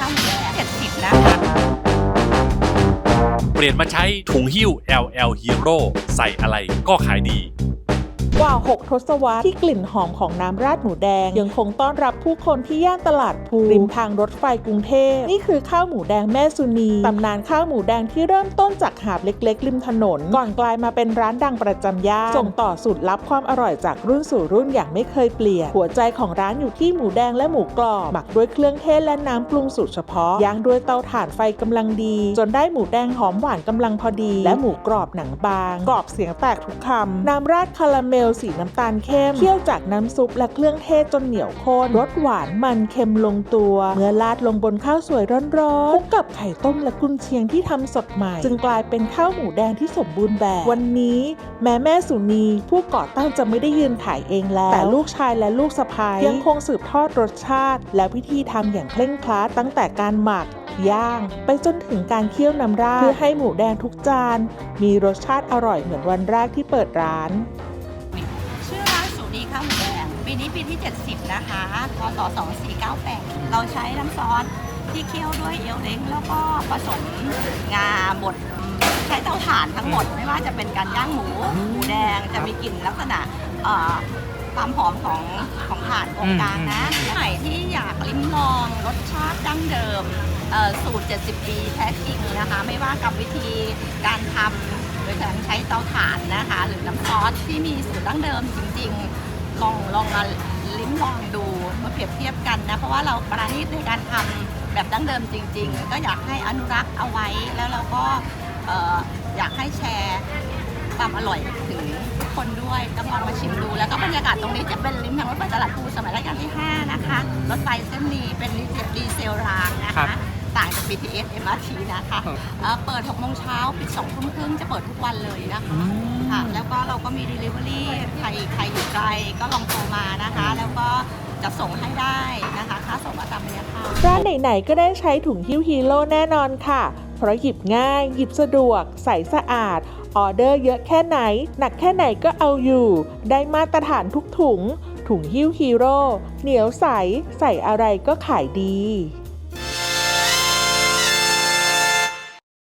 ข้าวหมูดง70 นะคะ เปลี่ยนมาใช้ถุงหิ้ว LL Hero ใส่อะไรก็ขายดี กว่า 6 ทศวรรษที่กลิ่นหอมของน้ำราดหมูแดง ยังคงต้อนรับผู้คนที่ย่านตลาดภูริมทางรถไฟกรุงเทพ นี่คือข้าวหมูแดงแม่สุนีตำนานข้าวหมูแดงที่เริ่มต้นจากหาบเล็กๆริมถนน ก่อนกลายมาเป็นร้านดังประจำย่านส่งต่อสูตรลับความอร่อยจากรุ่นสู่รุ่นอย่างไม่เคยเปลี่ยนหัวใจของร้านอยู่ที่หมูแดงและหมูกรอบหมักด้วยเครื่องเทศและน้ำปรุงสูตรเฉพาะย่างด้วยเตาถ่านไฟกำลังดี จนได้หมูแดงหอมหวานกำลังพอดี และหมูกรอบหนังบาง กรอบเสียงแตกทุกคำน้ำราดคาราเมลสีน้ำตาลเข้มเคี่ยวจากน้ำซุปและเครื่องเทศจนเหนียวข้นรสหวานมันเค็มลงตัว เมื่อราดลงบนข้าวสวยร้อนๆคุกกับไข่ต้มและกุนเชียงที่ทำสดใหม่ จึงกลายเป็นข้าวหมูแดงที่สมบูรณ์แบบ วันนี้แม้แม่สุนี ผู้ก่อตั้งจะไม่ได้ยืนขายเองแล้ว แต่ลูกชายและลูกสะใภ้ยยังคงสืบทอดรสชาติ และวิธีทำอย่างเคร่งครัดตั้งแต่การหมักย่างไปจนถึงการเคี่ยวน้ำราดเพื่อให้หมูแดงทุกจาน มีรสชาติอร่อยเหมือนวันแรกที่เปิดร้าน ข้าวหมูแดงปีนี้ปีที่ 70 นะคะพศ2498 เราใช้น้ำซอสที่เคี่ยวด้วยเอลเล้งแล้วก็ผสมงาบดใช้เตาถ่านทั้งหมดไม่ว่าจะเป็นการย่างหมูหมูแดงจะมีกลิ่นลักษณะเอ่อความหอมของของถ่านตรงกลางนะใครที่อยากลิ้มลองรสชาติดั้งเดิมเอ่อสูตร 70 ปีแท้จริงนะคะ ไม่ว่ากับวิธีการทำโดยการใช้เตาถ่านนะคะ หรือน้ำซอสที่มีสูตรดั้งเดิมจริง ๆ ลองลองมาลิ้มลองดูมาเปรียบเทียบกันนะ เพราะว่าเราประณีตในการทำแบบดั้งเดิมจริง ๆ ก็อยากให้อนุรักษ์เอาไว้แล้วเราก็เออยากให้แชร์ความอร่อยถึงทุกคนด้วยต้องลองมาชิมดู แล้วก็บรรยากาศตรงนี้จะเป็นริมทางรถไฟตลาดภูสมัยรัชกาลที่ 5 นะคะ รถไฟเส้นนี้เป็นดีเซลรางนะครัคะ ต่างจาก BTS MRT นะคะเอ่อเปิด6โมงเช้าปิด2ทุ่มครึ่งจะเปิดทุกวันเลยนะคะค่ะแล้วก็เราก็มี Delivery ใครใครอยู่ไกลก็ลองโทรมานะคะ แล้วก็จะส่งให้ได้นะคะค่าส่งมาตามระยะทาง ร้านไหนๆก็ได้ใช้ถุงฮิ้วฮีโร่แน่นอนค่ะ เพราะหยิบง่าย หยิบสะดวก ใส่สะอาด ออเดอร์เยอะแค่ไหน หนักแค่ไหนก็เอาอยู่ ได้มาตรฐานทุกถุง ถุงฮิ้วฮีโร่เหนียวใส ใส่อะไรก็ขายดี